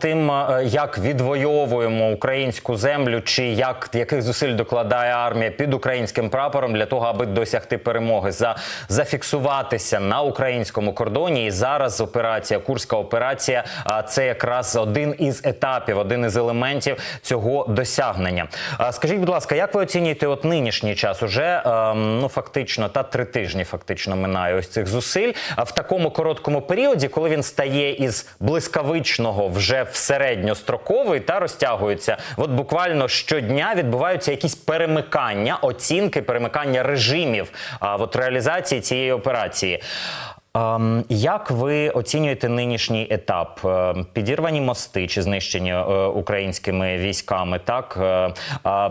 тим, е, як відвоюємо українську землю, чи як яких зусиль докладає армія під українським прапором для того, аби досягти перемоги, за зафіксуватися на українському кордоні. І зараз операція, курська операція, це якраз один із етапів, один із елементів цього досягнення. Скажіть, будь ласка, як ви оцінюєте от нинішній час? Уже ем, ну фактично та три тижні фактично минає ось цих зусиль. А в такому короткому періоді, коли він стає із блискавичного вже в середньостроковий та розтягується, от буквально щодня відбуваються якісь перемикання, оцінки, перемикання режимів а, от реалізації цієї операції. Ем, Як ви оцінюєте нинішній етап? Ем, Підірвані мости чи знищені е, українськими військами? Так Е,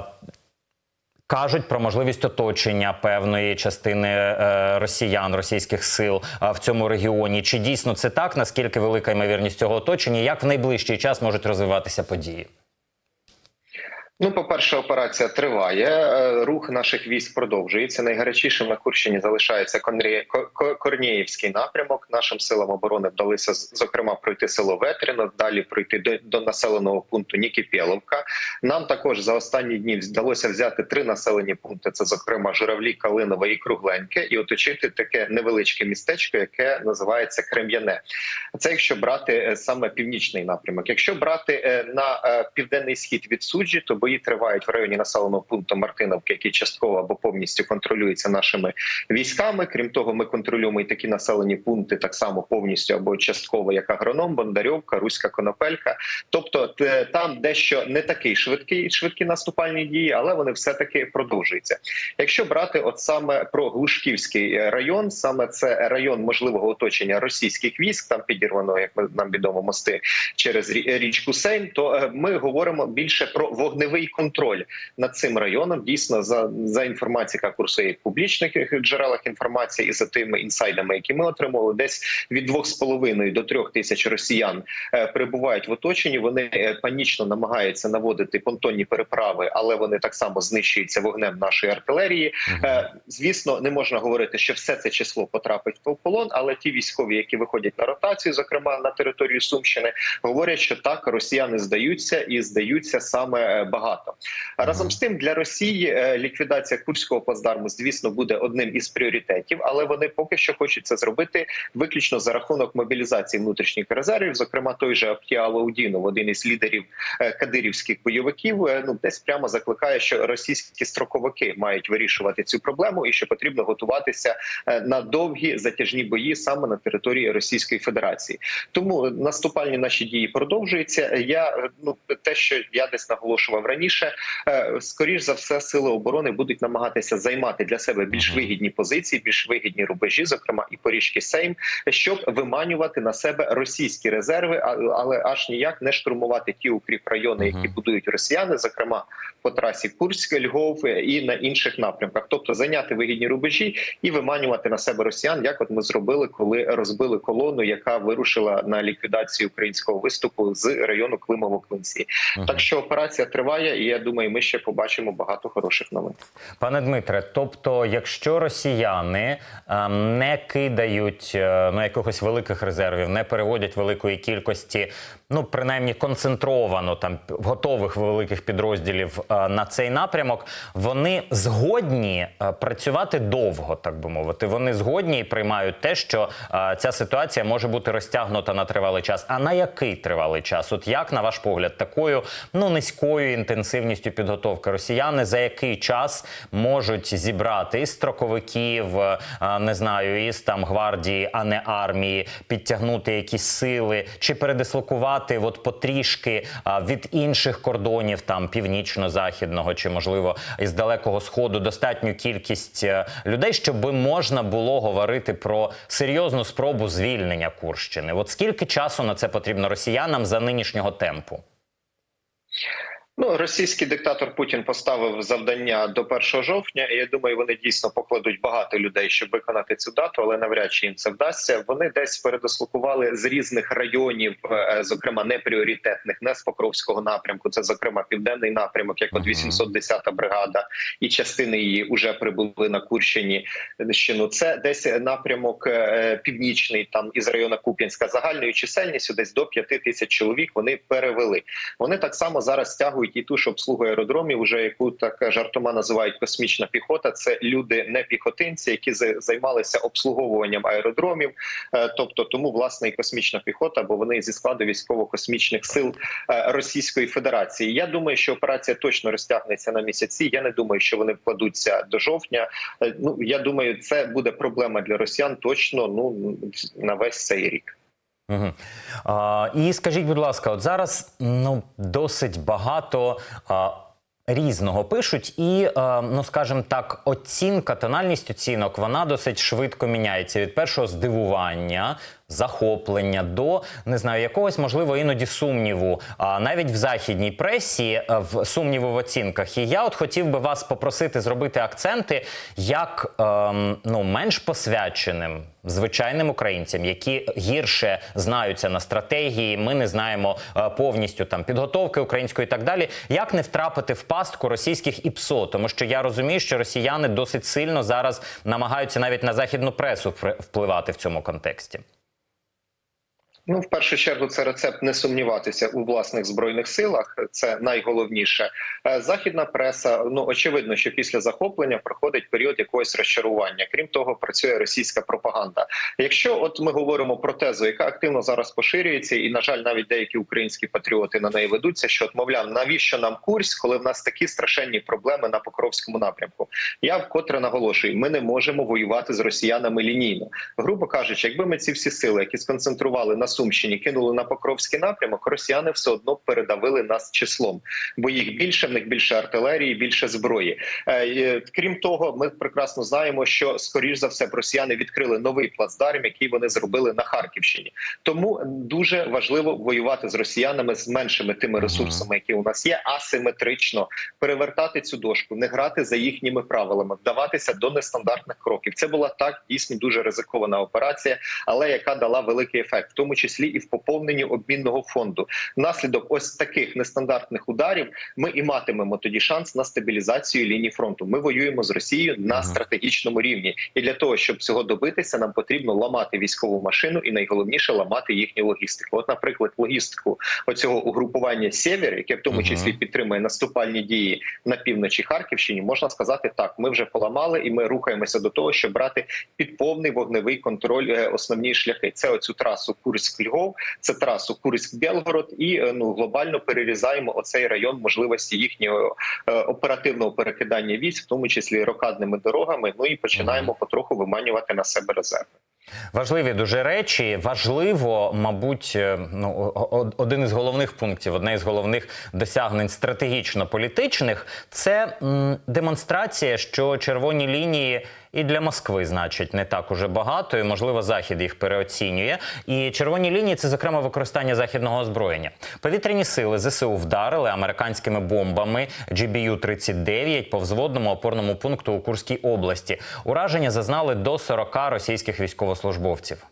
кажуть про можливість оточення певної частини е, росіян, російських сил е, в цьому регіоні. Чи дійсно це так? Наскільки велика ймовірність цього оточення? Як в найближчий час можуть розвиватися події? Ну, по-перше, операція триває. е, Рух наших військ продовжується. Найгарячішим на Курщині залишається Конрі... Ко- Ко- напрямок. Нашим силам оборони вдалося зокрема пройти село Ветрино, далі пройти до, до населеного пункту Нікіпєловка. Нам також за останні дні вдалося взяти три населені пункти: це зокрема Журавлі, Калинове і Кругленьке, і оточити таке невеличке містечко, яке називається Крем'яне. Це якщо брати е, саме північний напрямок. Якщо брати е, на південний схід від суджі, то бої тривають в районі населеного пункту Мартиновки, який частково або повністю контролюється нашими військами. Крім того, ми контролюємо і такі населені пункти так само повністю або частково, як Агроном, Бондарьовка, Руська Конопелька. Тобто там дещо не такий швидкий швидкі наступальні дії, але вони все таки продовжуються. Якщо брати от саме про Глушківський е, район, саме це район можливого оточення російських військ, там підірвано, як нам відомо, мости через річку Сейм, то е, ми говоримо більше про вогневий контроль над цим районом. Дійсно, за, за інформацією, яка курсує в публічних джерелах інформації, і за тими інсайдами, які ми отримали, десь від 2,5 до 3 тисяч росіян е, перебувають в оточенні. Вони е, панічно намагаються наводити понтонні переправи, але вони так само знищуються вогнем нашої артилерії. Е, Звісно, не можна говорити, що все це число потрапить в полон, але ті військові, які виходять на ротацію, зокрема на територію Сумщини, говорять, що так росіяни здаються і здаються саме е, багато. Разом з тим для Росії е, ліквідація курського плацдарму, звісно, буде одним із пріоритетів, але вони поки що хочуть це зробити виключно за рахунок мобілізації внутрішніх резервів. Зокрема, той же Аптіало Удінов, один із лідерів е, кадирівських бойовиків, е, ну десь прямо закликає, що російські строковики мають вирішувати цю проблему, і що потрібно готуватися на довгі затяжні бої саме на території Російської Федерації. Тому наступальні наші дії продовжуються. Я ну те, що я десь наголошував раніше, е, скоріш за все, сили оборони будуть намагатися займати для себе більш вигідні позиції, більш вигідні рубежі, зокрема і поріжки Сейм, щоб виманювати на себе російські резерви, але аж ніяк не штурмувати ті укріп райони, які будують росіяни, зокрема по трасі Курськ, Львов е, і на інших напрямках, тобто зайняти вигідні рубежі і виманювати на себе росіян, як от ми зробили, коли розбили колону, яка вирушила на ліквідацію українського виступу з району Климово-Клинці. Так що операція триває, і я думаю, ми ще побачимо багато хороших новин. Пане Дмитре, тобто, якщо росіяни ем, не кидають е, ну, якихось великих резервів, не переводять великої кількості, ну принаймні концентровано там готових великих підрозділів е, на цей напрямок, вони згодні е, працювати довго, так би мовити. Вони згодні і приймають те, що е, ця ситуація може бути розтягнута на тривалий час. А на який тривалий час? От як на ваш погляд, такою ну низькою інтенсивністю підготовки росіяни за який час можуть зібрати із строковиків, е, не знаю, із там гвардії, а не армії, підтягнути якісь сили чи передислокувати от потрішки від інших кордонів, там північно-західного чи можливо із далекого сходу достатню кількість е, людей, щоб можна було говорити про серйозну спробу звільнення Курщини. От скільки часу на це потрібно росіянам за нинішнього темпу? Ну, російський диктатор Путін поставив завдання до 1 жовтня. і Я думаю, вони дійсно покладуть багато людей, щоб виконати цю дату, але навряд чи їм це вдасться. Вони десь передислокували з різних районів, е, зокрема непріоритетних, не з Покровського напрямку. Це зокрема південний напрямок, як от Мгм. 810-та бригада, і частини її вже прибули на Курщині. Щину це десь напрямок е, північний, там із району Куп'янська, загальною чисельністю десь до 5 тисяч чоловік. Вони перевели. Вони так само зараз стягують і ту, що обслугує аеродромів, уже яку так жартома називають космічна піхота. Це люди не піхотинці, які за- займалися обслуговуванням аеродромів. Е, Тобто, тому власне і космічна піхота, бо вони зі складу військово-космічних сил е, Російської Федерації. Я думаю, що операція точно розтягнеться на місяці. Я не думаю, що вони вкладуться до жовтня. Е, Ну я думаю, це буде проблема для росіян точно ну на весь цей рік. Угу. А, і скажіть, будь ласка, от зараз ну досить багато. А... Різного пишуть, і ну скажімо так, оцінка, тональність оцінок вона досить швидко міняється від першого здивування, захоплення до не знаю якогось можливо іноді сумніву. А навіть в західній пресі е, в сумніву в оцінках. І я от хотів би вас попросити зробити акценти як ем, ну менш посвяченим звичайним українцям, які гірше знаються на стратегії. Ми не знаємо е, повністю там підготовки української і так далі. Як не втрапити в пастку російських ІПСО? Тому що я розумію, що росіяни досить сильно зараз намагаються навіть на західну пресу впливати в цьому контексті. Ну, в першу чергу, це рецепт не сумніватися у власних збройних силах. Це найголовніше. Е, Західна преса. Ну очевидно, що після захоплення проходить період якогось розчарування. Крім того, працює російська пропаганда. Якщо от ми говоримо про тезу, яка активно зараз поширюється, і на жаль, навіть деякі українські патріоти на неї ведуться, що от мовляв, навіщо нам курс, коли в нас такі страшенні проблеми на Покровському напрямку? Я вкотре наголошую: ми не можемо воювати з росіянами лінійно. Грубо кажучи, якби ми ці всі сили, які сконцентрували на Сумщині, кинули на Покровський напрямок, росіяни все одно передавили нас числом, бо їх більше, в них більше артилерії, більше зброї. Е, Крім того, ми прекрасно знаємо, що скоріш за все росіяни відкрили новий плацдарм, який вони зробили на Харківщині. Тому дуже важливо воювати з росіянами з меншими тими ресурсами, які у нас є, асиметрично перевертати цю дошку, не грати за їхніми правилами, вдаватися до нестандартних кроків. Це була так дійсно дуже ризикована операція, але яка дала великий ефект, в тому числі і в поповненні обмінного фонду. Внаслідок ось таких нестандартних ударів ми і матимемо тоді шанс на стабілізацію лінії фронту. Ми воюємо з Росією на стратегічному рівні, і для того, щоб цього добитися, нам потрібно ламати військову машину і найголовніше ламати їхню логістику. От, наприклад, логістику оцього угрупування «Сєвєр», яке в тому числі підтримує наступальні дії на півночі Харківщині, можна сказати так: ми вже поламали, і ми рухаємося до того, щоб брати під повний вогневий контроль е, основні шляхи. Це оцю трасу Курськ-Львов, це трасу Курськ-Белгород, і е, ну глобально перерізаємо оцей район можливості їхнього е, оперативного перекидання військ, в тому числі рокадними дорогами. Ну і починаємо потроху виманювати на себе резерви. Важливі дуже речі. Важливо, мабуть, е, ну один із головних пунктів, одне із головних досягнень стратегічно-політичних це демонстрація, що червоні лінії і для Москви значить не так уже багато, і можливо захід їх переоцінює. І червоні лінії це зокрема використання західного озброєння. Повітряні сили ЗСУ вдарили американськими бомбами GBU-39 по взводному опорному пункту у Курській області. Ураження зазнали до 40 російських військовослужбовців військовослужбовців.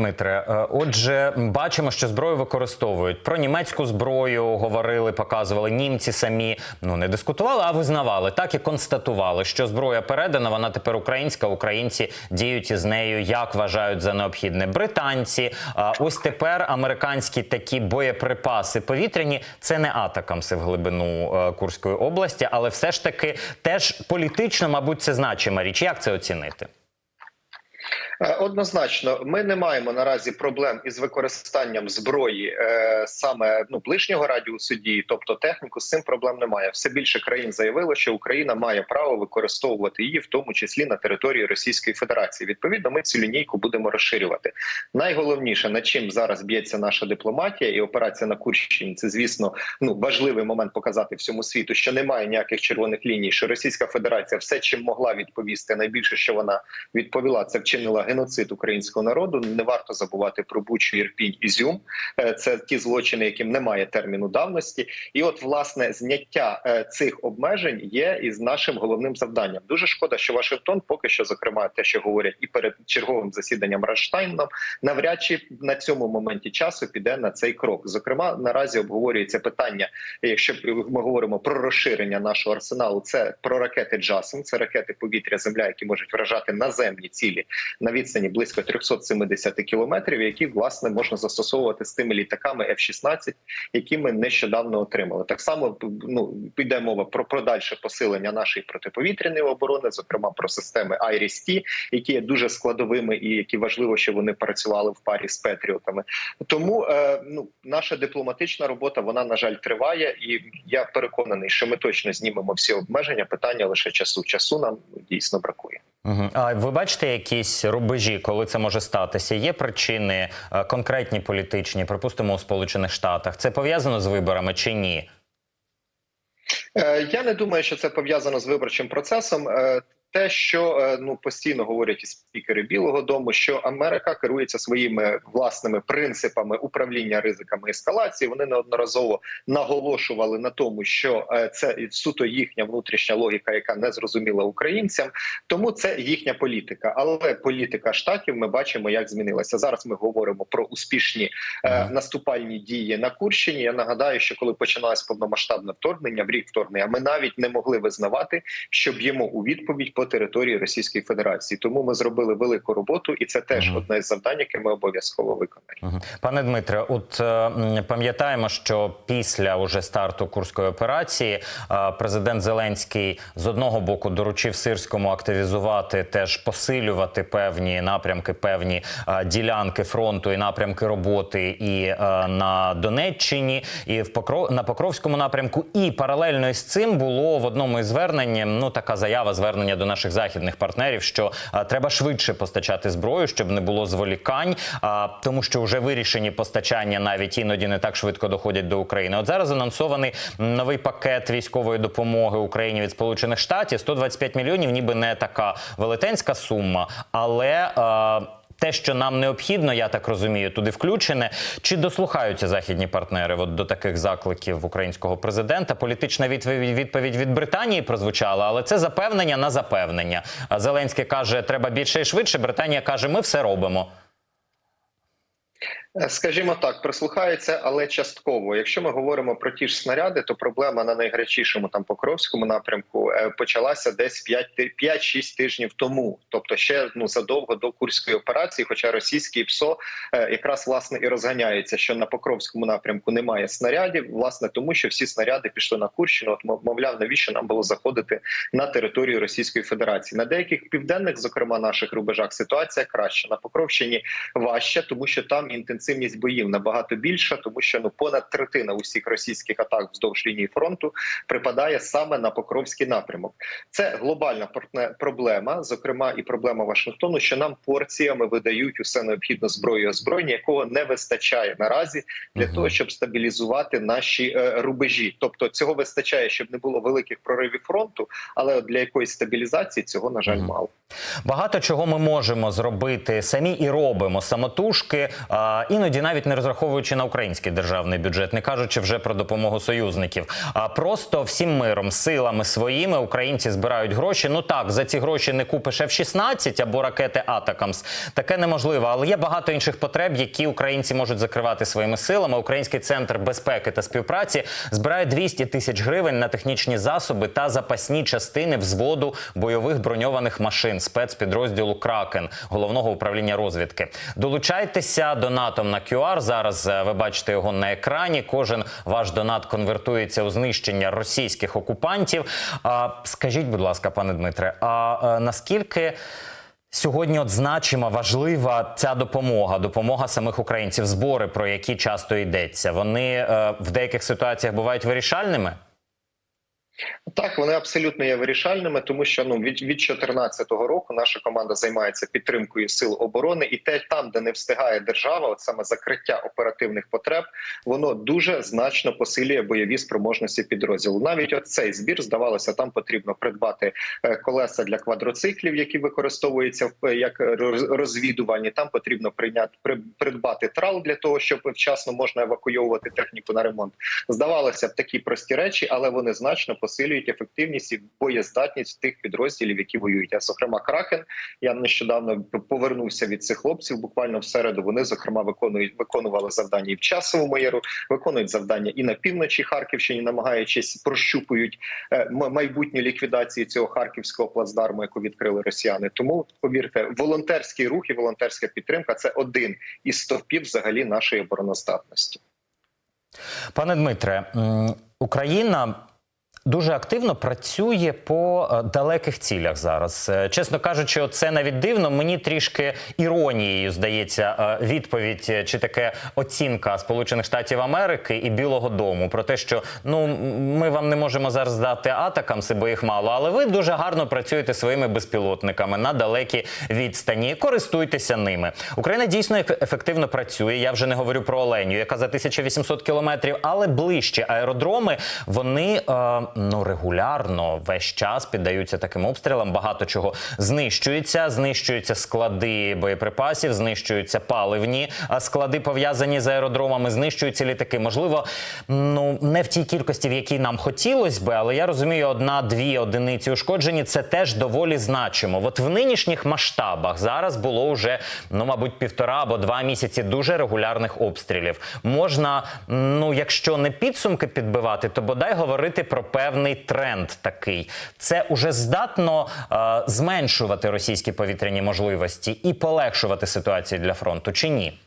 Дмитре, е, отже, бачимо, що зброю використовують. Про німецьку зброю говорили, показували. Німці самі ну не дискутували, а визнавали так і констатували, що зброя передана. Вона тепер українська. Українці діють із нею, як вважають за необхідне. Британці, ось тепер американські такі боєприпаси повітряні. Це не атакамси в глибину е, Курської області, але все ж таки теж політично, мабуть, це значима річ. Як це оцінити? Е, Однозначно, ми не маємо наразі проблем із використанням зброї е, саме ну ближнього радіусу дії, тобто техніку з цим проблем немає. Все більше країн заявило, що Україна має право використовувати її, в тому числі на території Російської Федерації. Відповідно, ми цю лінійку будемо розширювати. Найголовніше над чим зараз б'ється наша дипломатія і операція на Курщині, це звісно ну важливий момент показати всьому світу, що немає ніяких червоних ліній. Що Російська Федерація все, чим могла відповісти, найбільше, що вона відповіла, це вчинила геноцид українського народу. Не варто забувати про Бучу, Ірпінь, Ізюм. Е, Це ті злочини, яким немає терміну давності. І от власне зняття е, цих обмежень є із нашим головним завданням. Дуже шкода, що Вашингтон поки що, зокрема, те, що говорять і перед черговим засіданням Рамштайном, навряд чи на цьому моменті часу піде на цей крок. Зокрема, наразі обговорюється питання, якщо ми говоримо про розширення нашого арсеналу, це про ракети Джасом, це ракети повітря земля, які можуть вражати наземні цілі на відстані близько 370 кілометрів, які власне можна застосовувати з тими літаками F-16, які ми нещодавно отримали. Так само ну піде мова про подальше посилення нашої протиповітряної оборони, зокрема про системи IRIS-T, які є дуже складовими і які важливо, що вони працювали в парі з Петріотами. Тому е, ну наша дипломатична робота вона на жаль триває, і я переконаний, що ми точно знімемо всі обмеження. Питання лише часу. Часу нам дійсно бракує. Угу. А ви бачите якісь рубежі, коли це може статися? Є причини е, конкретні політичні, припустимо, у Сполучених Штатах. Це пов'язано з виборами чи ні? Е, Я не думаю, що це пов'язано з виборчим процесом. Те, що е, ну постійно говорять і спікери Білого Дому, що Америка керується своїми власними принципами управління ризиками ескалації. Вони неодноразово наголошували на тому, що е, це суто їхня внутрішня логіка, яка не зрозуміла українцям. Тому це їхня політика. Але політика штатів ми бачимо, як змінилася. Зараз ми говоримо про успішні е, наступальні дії на Курщині. Я нагадаю, що коли починалось повномасштабне вторгнення, в рік вторгнення, ми навіть не могли визнавати, що б'ємо у відповідь по території Російської Федерації. Тому ми зробили велику роботу, і це теж одне з завдань, яке ми обов'язково виконаємо. Пане Дмитре, от е, пам'ятаємо, що після уже старту курської операції е, президент Зеленський з одного боку доручив сирському активізувати, теж посилювати певні напрямки, певні е, ділянки фронту і напрямки роботи і на Донеччині, і в Покров на Покровському напрямку. І паралельно із цим було в одному із звернень ну така заява звернення до наших західних партнерів, що треба швидше постачати зброю, щоб не було зволікань, тому що вже вирішені постачання навіть іноді не так швидко доходять до України. От зараз анонсований новий пакет військової допомоги Україні від Сполучених Штатів 125 мільйонів, ніби не така велетенська сума, але. Те, що нам необхідно, я так розумію, туди включене. Чи дослухаються західні партнери от до таких закликів українського президента? Політична відповідь від Британії прозвучала, але це запевнення на запевнення. А Зеленський каже, треба більше і швидше. Британія каже, ми все робимо. Е, Скажімо так, прислухаються, але частково. Якщо ми говоримо про ті ж снаряди, то проблема на найгарячішому там покровському напрямку е, почалася десь 5-6 тижнів тому, тобто ще ну задовго до курської операції. Хоча російський ПСО е, якраз власне і розганяється, що на покровському напрямку немає снарядів, власне тому, що всі снаряди пішли на Курщину. От мов- мовляв, навіщо нам було заходити на територію Російської Федерації? На деяких південних, зокрема наших рубежах, ситуація краща на Покровщині важче, тому що там інтенсивність боїв набагато більша, тому що ну понад третина усіх російських атак вздовж лінії фронту припадає саме на Покровський напрямок. Це глобальна проблема, зокрема і проблема Вашингтону, що нам порціями видають усе необхідне зброю і озброєння, якого не вистачає наразі для того, щоб стабілізувати наші е, рубежі. Тобто цього вистачає, щоб не було великих проривів фронту, але для якоїсь стабілізації цього на жаль мало. Багато чого ми можемо зробити самі і робимо самотужки, а, іноді навіть не розраховуючи на український державний бюджет, не кажучи вже про допомогу союзників. А просто всім миром, силами своїми українці збирають гроші. Ну так, за ці гроші не купиш F-16 або ракети Атакамс. Таке неможливо, але є багато інших потреб, які українці можуть закривати своїми силами. Український центр безпеки та співпраці збирає 200 тисяч гривень на технічні засоби та запасні частини взводу бойових броньованих машин спецпідрозділу Кракен головного управління розвідки. Долучайтеся донатом на QR. Зараз е, ви бачите його на екрані. Кожен ваш донат конвертується у знищення російських окупантів. А, скажіть, будь ласка, пане Дмитре, а е, наскільки Сьогодні от значима, важлива ця допомога, допомога самих українців, збори, про які часто йдеться. Вони е, в деяких ситуаціях бувають вирішальними. Так, вони абсолютно є вирішальними, тому що ну від від 2014 року наша команда займається підтримкою сил оборони, і те там, де не встигає держава, от саме закриття оперативних потреб, воно дуже значно посилює бойові спроможності підрозділу. Навіть от цей збір здавалося, там потрібно придбати е, колеса для квадроциклів, які використовуються в як роз- розвідувальні. Там потрібно прийняти при- придбати трал для того, щоб вчасно можна евакуйовувати техніку на ремонт. Здавалося б, такі прості речі, але вони значно посилюють ефективність і боєздатність тих підрозділів, які воюють. А зокрема, кракен. Я нещодавно повернувся від цих хлопців. Буквально в середу вони зокрема виконують виконували завдання і в часовому яру, виконують завдання і на півночі Харківщині, намагаючись прощупують е, майбутню ліквідацію цього харківського плацдарму, яку відкрили росіяни. Тому повірте, волонтерський рух і волонтерська підтримка це один із стовпів взагалі нашої обороноздатності. Пане Дмитре, Україна. Дуже активно працює по е, далеких цілях зараз. Е, Чесно кажучи, це навіть дивно. Мені трішки іронією здається е, відповідь чи таке оцінка Сполучених Штатів Америки і Білого Дому про те, що ну ми вам не можемо зараз дати атакамси, бо їх мало, але ви дуже гарно працюєте своїми безпілотниками на далекі відстані. Користуйтеся ними. Україна дійсно еф- ефективно працює. Я вже не говорю про Оленю, яка за 1800 кілометрів, але ближче аеродроми вони ну регулярно весь час піддаються таким обстрілам. Багато чого знищується. Знищуються склади боєприпасів, знищуються паливні склади, пов'язані з аеродромами, знищуються літаки. Можливо, ну не в тій кількості, в якій нам хотілося би, але я розумію, одна-дві одиниці ушкоджені це теж доволі значимо. От в нинішніх масштабах зараз було вже ну, мабуть, півтора або два місяці дуже регулярних обстрілів. Можна, ну якщо не підсумки підбивати, то бодай говорити про певний тренд такий. Це уже здатно е, зменшувати російські повітряні можливості і полегшувати ситуацію для фронту чи ні?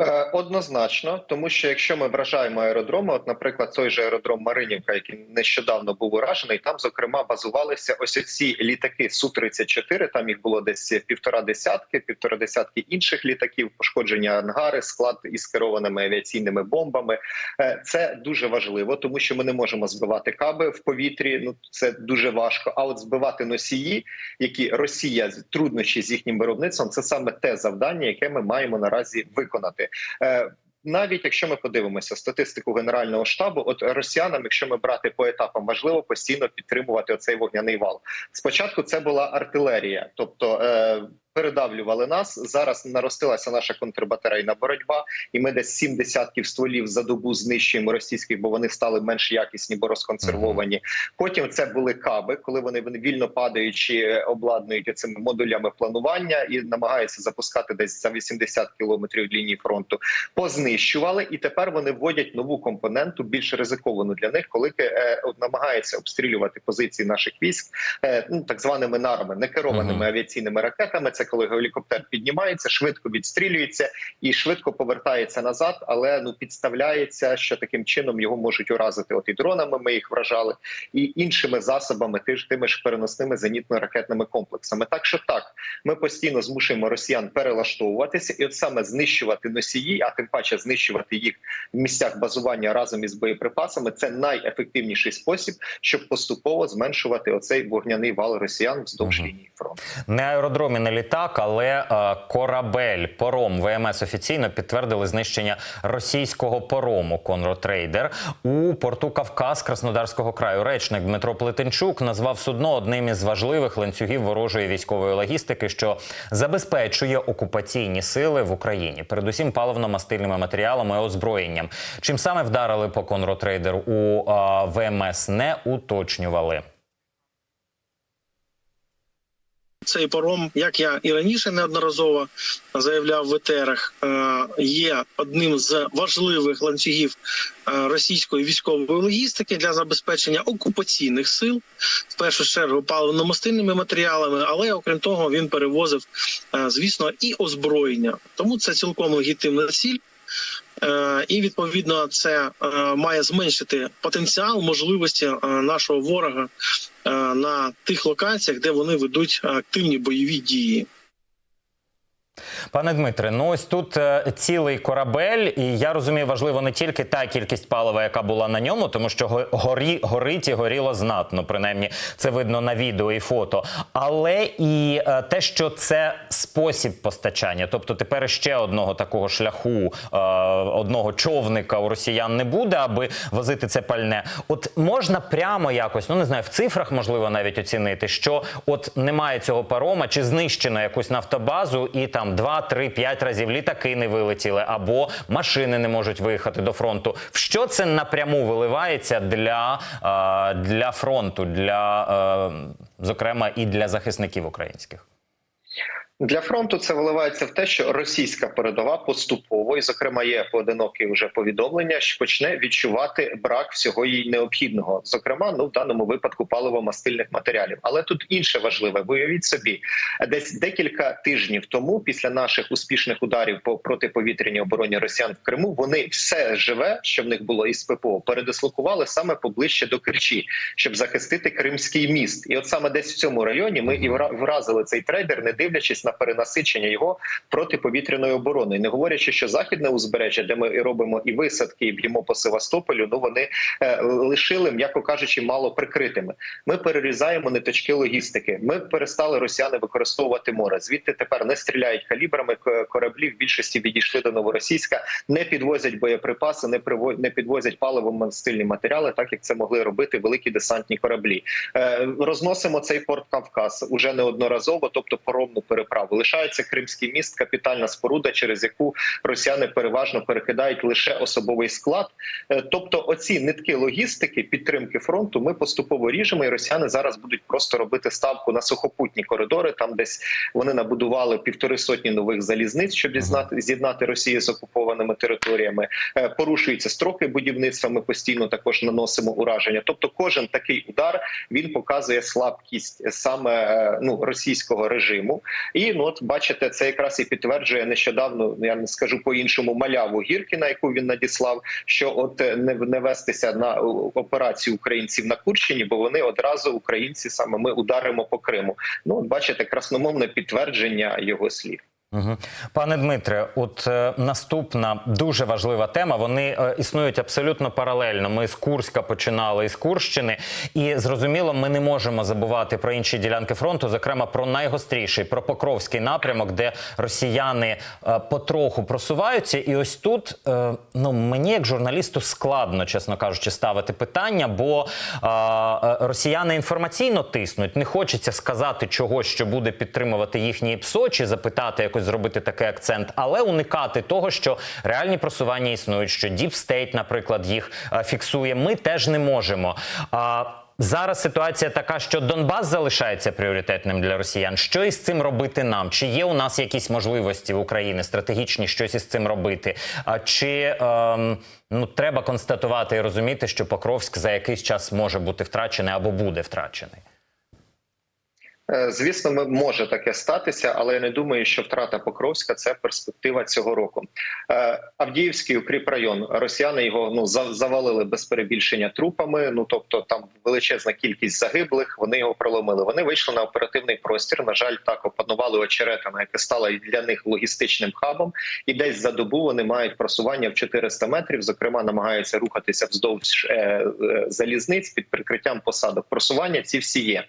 Е, Однозначно, тому що якщо ми вражаємо аеродроми, от, наприклад, той же аеродром Маринівка, який нещодавно був уражений, там зокрема базувалися ось ці літаки су 34 Там їх було десь півтора десятки, півтора десятки інших літаків, пошкоджені ангари, склад із керованими авіаційними бомбами. Е, Це дуже важливо, тому що ми не можемо збивати каби в повітрі. Ну це дуже важко. А от збивати носії, які Росія труднощі з їхнім виробництвом, це саме те завдання, яке ми маємо наразі виконати. Е, Навіть якщо ми подивимося статистику генерального штабу, от росіянам, якщо ми брати по етапам, важливо постійно підтримувати оцей вогняний вал. Спочатку це була артилерія, тобто е, передавлювали нас. Зараз наростилася наша контрбатарейна боротьба, і ми десь сім десятків стволів за добу знищуємо російських, бо вони стали менш якісні, бо розконсервовані. Потім це були каби, коли вони вільно падаючи, обладнують цими модулями планування і намагаються запускати десь за 80 кілометрів лінії фронту. Познищували, і тепер вони вводять нову компоненту, більш ризиковану для них, коли е, намагаються обстрілювати позиції наших військ, е, ну так званими нарами, некерованими Мгм. авіаційними ракетами. Це коли гелікоптер піднімається, швидко відстрілюється і швидко повертається назад, але ну підставляється, що таким чином його можуть уразити. От і дронами ми їх вражали, і іншими засобами, ти ж тими ж переносними зенітно-ракетними комплексами. Так що так, ми постійно змушуємо росіян перелаштовуватися, і от саме знищувати носії, а тим паче знищувати їх в місцях базування разом із боєприпасами. Це найефективніший спосіб, щоб поступово зменшувати оцей вогняний вал росіян вздовж лінії фронту. Не аеродром і не літак, але е, корабель пором ВМС офіційно підтвердили знищення російського порому Конротрейдер у порту Кавказ Краснодарського краю. Речник Дмитро Плетенчук назвав судно одним із важливих ланцюгів ворожої військової логістики, що забезпечує окупаційні сили в Україні, передусім паливно-мастильними матеріалами і озброєнням. Чим саме вдарили по Конротрейдер у е, ВМС, не уточнювали. Цей паром, як я і раніше неодноразово заявляв в етерах, е, є одним з важливих ланцюгів е, російської військової логістики для забезпечення окупаційних сил, в першу чергу паливно-мастильними матеріалами, але окрім того, він перевозив, е, звісно, і озброєння. Тому це цілком легітимна ціль. І відповідно це має зменшити потенціал можливості нашого ворога на тих локаціях, де вони ведуть активні бойові дії. Пане Дмитре, ну ось тут е, цілий корабель, і я розумію, важливо не тільки та кількість палива, яка була на ньому, тому що го- горі, горить і горіло знатно. Принаймні, це видно на відео і фото. Але і е, те, що це спосіб постачання, тобто тепер ще одного такого шляху, е, одного човника у росіян не буде, аби возити це пальне. От можна прямо якось, ну не знаю, в цифрах можливо навіть оцінити, що от немає цього парома, чи знищено якусь нафтобазу, і там 2, 3, 5 разів літаки не вилетіли, або машини не можуть виїхати до фронту. В що це напряму виливається для, е, для фронту, для е, зокрема і для захисників українських? Для фронту це виливається в те, що російська передова поступово, і зокрема є поодинокі вже повідомлення, що почне відчувати брак всього їй необхідного, зокрема, ну в даному випадку паливо-мастильних матеріалів. Але тут інше важливе. Виявіть собі, десь декілька тижнів тому, після наших успішних ударів по протиповітряній обороні Росіян в Криму, вони все живе, що в них було із ППО, передислокували саме поближче до Керчі, щоб захистити Кримський міст. І от саме десь в цьому районі ми і вразили цей трейдер, не дивлячись на перенасичення його протиповітряної оборони, не говорячи, що західне узбережжя, де ми робимо і висадки, і б'ємо по Севастополю, ну вони е, лишили, м'яко кажучи, мало прикритими. Ми перерізаємо ниточки логістики. Ми перестали росіяни використовувати море. Звідти тепер не стріляють калібрами к- кораблі. В більшості відійшли до новоросійська, не підвозять боєприпаси, не не підвозять паливо-мастильні матеріали, так як це могли робити великі десантні кораблі. Е, розносимо цей порт Кавказ уже неодноразово, тобто поромну переправу. Лишається Кримський міст, капітальна споруда, через яку росіяни переважно перекидають лише особовий склад. Е, Тобто, оці нитки логістики, підтримки фронту, ми поступово ріжемо, і росіяни зараз будуть просто робити ставку на сухопутні коридори. Там десь вони набудували півтори сотні нових залізниць, щоб з'єднати з'єднати Росію з окупованими територіями. Е, Порушуються строки будівництва. Ми постійно також наносимо ураження. Тобто, кожен такий удар він показує слабкість саме е, ну російського режиму. І ну от бачите, це якраз і підтверджує нещодавно. Я не скажу по іншому маляву Гіркіна, яку він надіслав. Що от е, не, не вестися на е, операцію українців на Курщині, бо вони одразу українці саме ми ударимо по Криму. Ну от бачите, красномовне підтвердження його слів. Пане Дмитре, от е, наступна дуже важлива тема. Вони е, існують абсолютно паралельно. Ми з Курська починали із Курщини, і зрозуміло, ми не можемо забувати про інші ділянки фронту, зокрема про найгостріший, про Покровський напрямок, де росіяни е, потроху просуваються. І ось тут е, ну мені, як журналісту, складно, чесно кажучи, ставити питання, бо е, е, росіяни інформаційно тиснуть. Не хочеться сказати чогось, що буде підтримувати їхній ПСО, чи запитати якось зробити такий акцент, але уникати того, що реальні просування існують, що State, наприклад, їх е, фіксує. Ми теж не можемо. Зараз ситуація така, що Донбас залишається пріоритетним для росіян. Що із цим робити нам? Чи є у нас якісь можливості в Україні стратегічні щось із цим робити? А чи ем, ну треба констатувати і розуміти, що Покровськ за якийсь час може бути втрачений або буде втрачений? Е, Звісно, ми може таке статися, але я не думаю, що втрата Покровська це перспектива цього року. Е, Авдіївський укріпрайон. Росіяни його ну за- завалили без перебільшення трупами. Ну тобто там величезна кількість загиблих. Вони його проломили. Вони вийшли на оперативний простір. На жаль, так опанували очеретами, яке стало для них логістичним хабом. І десь за добу вони мають просування в 400 метрів. Зокрема, намагаються рухатися вздовж е, залізниць під прикриттям посадок. Просування ці всі є.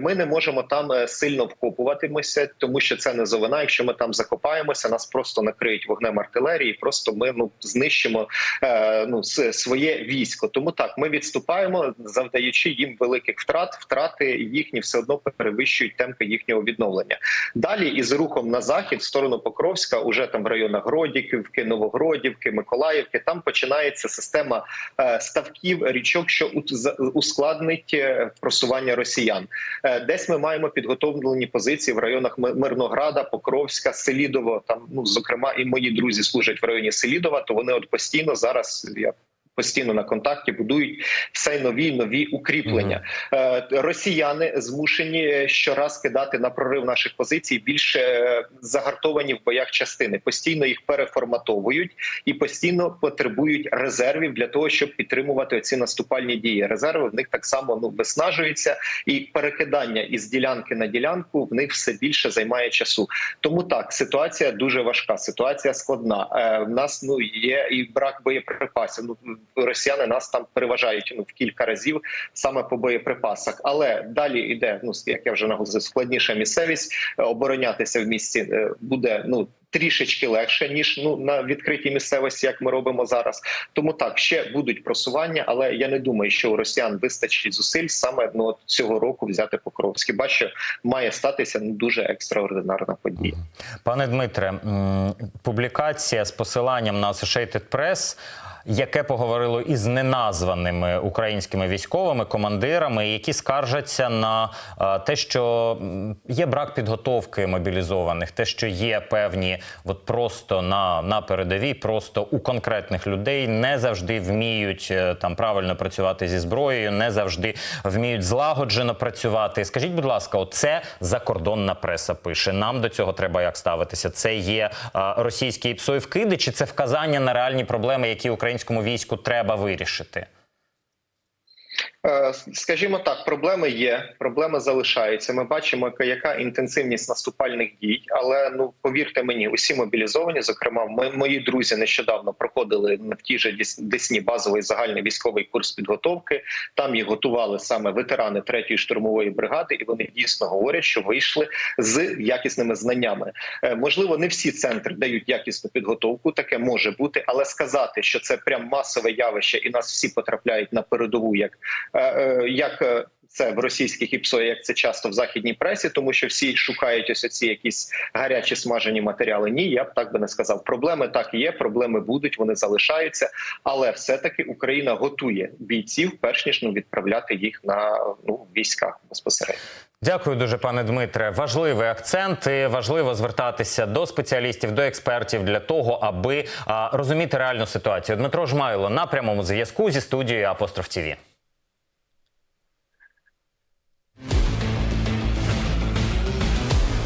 Ми не можемо там е, сильно вкопуватимося, тому що це не зовина. Якщо ми там закопаємося, нас просто накриють вогнем артилерії. Просто ми ну знищимо е, ну своє військо. Тому так ми відступаємо, завдаючи їм великих втрат. Втрати їхні все одно перевищують темпи їхнього відновлення. Далі із рухом на захід, в сторону Покровська, уже там в районах Гродіківки, Новогродівки, Миколаївки. Там починається система е, ставків річок, що ускладнить е, просування росіян. Е, Десь ми маємо підготовлені позиції в районах Мирнограда, Покровська, Селідово. Там, ну зокрема, і мої друзі служать в районі Селідова. То вони от постійно зараз я постійно на контакті, будують все нові нові укріплення. Е, Росіяни змушені е, щораз кидати на прорив наших позицій більш е, загартовані в боях частини. Постійно їх переформатовують і постійно потребують резервів для того, щоб підтримувати ці наступальні дії. Резерви в них так само ну виснажуються, і перекидання із ділянки на ділянку в них все більше займає часу. Тому так ситуація дуже важка, ситуація складна. Е, в нас ну є і брак боєприпасів. Ну росіяни нас там переважають ну в кілька разів саме по боєприпасах. Але далі йде, ну як я вже наголосив, складніша місцевість. Оборонятися в місті е, буде ну. Трішечки легше ніж ну на відкритій місцевості, як ми робимо зараз. Тому так ще будуть просування, але я не думаю, що у росіян вистачить зусиль саме ну от цього року взяти Покровськ. Хіба що має статися ну, дуже екстраординарна подія. Пане Дмитре, публікація з посиланням на Associated Press, яке поговорило із неназваними українськими військовими командирами, які скаржаться на е, те, що є брак підготовки мобілізованих, те, що є певні, от просто на, на передовій, просто у конкретних людей не завжди вміють е, там правильно працювати зі зброєю, не завжди вміють злагоджено працювати. Скажіть, будь ласка, оце закордонна преса пише. Нам до цього треба як ставитися. Це є е, російські псої вкиди, чи це вказання на реальні проблеми, які українському війську треба вирішити? Е, Скажімо так, проблеми є, проблеми залишаються. Ми бачимо, яка- інтенсивність наступальних дій. Але ну повірте мені, усі мобілізовані. Зокрема, ми, мої друзі нещодавно проходили в тій же Дес- Десні базовий загальний військовий курс підготовки. Там їх готували саме ветерани 3-ї штурмової бригади, і вони дійсно говорять, що вийшли з якісними знаннями. Е, Можливо, не всі центри дають якісну підготовку, таке може бути, але сказати, що це прям масове явище, і нас всі потрапляють на передову, як як е, це в російських ІПСО, як це часто в західній пресі, тому що всі шукають ось ці якісь гарячі смажені матеріали. Ні, я б так би не сказав. Проблеми так є, проблеми будуть, вони залишаються, але все-таки Україна готує бійців, перш ніж ну відправляти їх на ну військах безпосередньо. Дякую дуже, пане Дмитре. Важливий акцент. І важливо звертатися до спеціалістів, до експертів для того, аби а, розуміти реальну ситуацію. Дмитро Жмайло на прямому зв'язку зі студією Апостроф ТІВІ.